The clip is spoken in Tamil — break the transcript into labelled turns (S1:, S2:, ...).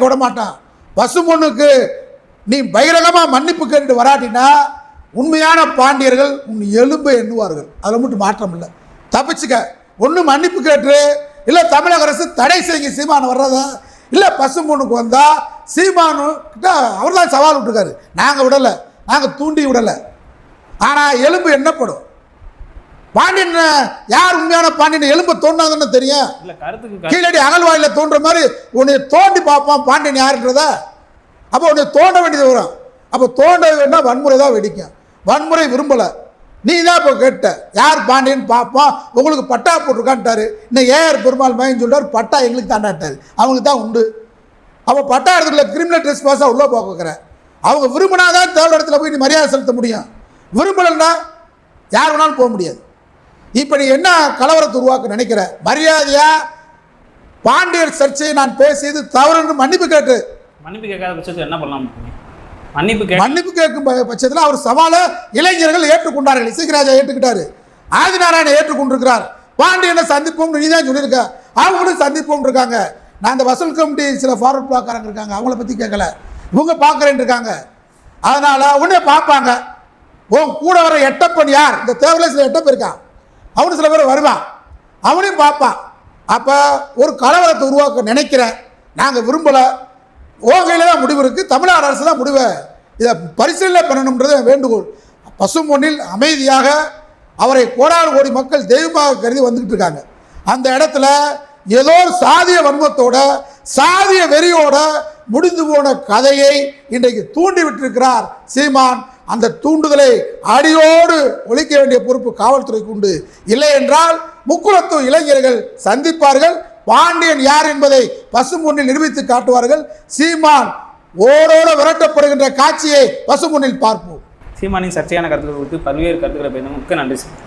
S1: இறக்க விட மாட்டான். பசும்பொண்ணுக்கு நீ பகிரங்கமாக மன்னிப்பு கேட்டு வராட்டினா உண்மையான பாண்டியர்கள் உன் எலும்பை எண்ணுவார்கள். அதில் மட்டும் மாற்றம் இல்லை. தப்பிச்சுக்க. ஒன்று மன்னிப்பு கேட்டு இல்லை தமிழக அரசு தடை செய்யுங்க சீமான் வர்றதா? இல்லை பசும்பொண்ணுக்கு வந்தால் சீமானு கிட்ட அவர் தான் சவால் விட்டுருக்காரு. நாங்கள் விடலை. நாங்கள் தூண்டி விடலை. ஆனால் எலும்பு என்னப்படும் பாண்டியன் யார் உண்மையான பாண்டியன்? எலும்பை தோண்டாங்கன்னு தெரியும். கீழடி அகழ்வாயில தோன்ற மாதிரி உன்னை தோண்டி பார்ப்பான் பாண்டியன் யாருன்றத. அப்போ உன்னை தோண்ட வேண்டியது வரும் அப்போ தோண்ட வேணா வன்முறை தான் வெடிக்கும். வன்முறை விரும்பலை. நீ தான் இப்போ கேட்ட யார் பாண்டியன் பார்ப்போம் உங்களுக்கு பட்டா போட்டிருக்கான்ட்டாரு. இன்னும் ஏஆர் பெருமாள் மகன் சொல்றாரு பட்டா எங்களுக்கு தாண்டாட்டாரு அவங்களுக்கு தான் உண்டு. அப்போ பட்டா இடத்துல கிரிமினல் ட்ரெஸ் பாஸாக உள்ளே போக வைக்கிறேன் அவங்க விரும்பினாதான் தேவையான இடத்துல போய் நீ மரியாதை செலுத்த முடியும். விரும்பலைன்னா யார் வேணாலும் போக முடியாது. இப்போ நீ என்ன கலவரத்தை உருவாக்க நினைக்கிற? மரியாதையா? பாண்டியர் சர்ச்சையை நான் பேசியது தவறுன்னு மன்னிப்பு கேட்டு.
S2: மன்னிப்பு கேட்காத பட்சத்தில் என்ன பண்ணலாம்? மன்னிப்பு
S1: மன்னிப்பு கேட்கும் பட்சத்தில் அவர் சவாலை இளைஞர்கள் ஏற்றுக்கொண்டார்கள். இசைக்கராஜா ஏற்றுக்கிட்டாரு. ஆதிநாராயணன் ஏற்றுக்கொண்டிருக்கிறார். பாண்டியனை சந்திப்போம் நீ தான் சொல்லியிருக்க. அவங்களும் சந்திப்போம் இருக்காங்க. நான் இந்த வசூல் கமிட்டி சில ஃபார்வர்ட் பிளாக்காரங்க இருக்காங்க. அவங்கள பற்றி கேட்கல. இவங்க பார்க்குறேன்னு இருக்காங்க. அதனால் உடனே பார்ப்பாங்க. உன் கூட வர எட்டப்பன் யார்? இந்த தேவையில்ல சில எட்டப்பன் இருக்கான் அவனு சில பேர் வருவான். அவனையும் பார்ப்பான். அப்போ ஒரு கலவரத்தை உருவாக்க நினைக்கிறேன் நாங்கள் விரும்பலை. ஓகையில் தான் முடிவு இருக்குது தமிழ்நாடு அரசு தான் முடிவை. இதை பரிசீலனை பண்ணணுன்றது என் வேண்டுகோள் பசும்பொன்னில் அமைதியாக அவரை கோடாறு கோடி மக்கள் தெய்வமாக கருதி வந்துக்கிட்டு இருக்காங்க. அந்த இடத்துல ஏதோ சாதிய வன்மத்தோட சாதிய வெறியோட முடிந்து போன கதையை இன்றைக்கு தூண்டி விட்டிருக்கிறார் சீமான் அந்த தூண்டுதலை அடியோடு ஒழிக்க வேண்டிய பொறுப்பு காவல்துறைக்கு உண்டு. இல்லை என்றால் முக்குளத்து இளைஞர்கள் சந்திப்பார்கள். பாண்டியன் யார் என்பதை பசும்பொன்னில் நிரூபித்து காட்டுவார்கள். சீமான் ஓரோடு விரட்டப்படுகின்ற காட்சியை பசும்பொன்னில் பார்ப்போம்.
S2: சீமானின் சர்ச்சையான கருத்துக்கள் குறித்து பல்வேறு கருத்துக்களை பேச மிக்க நன்றி சார்.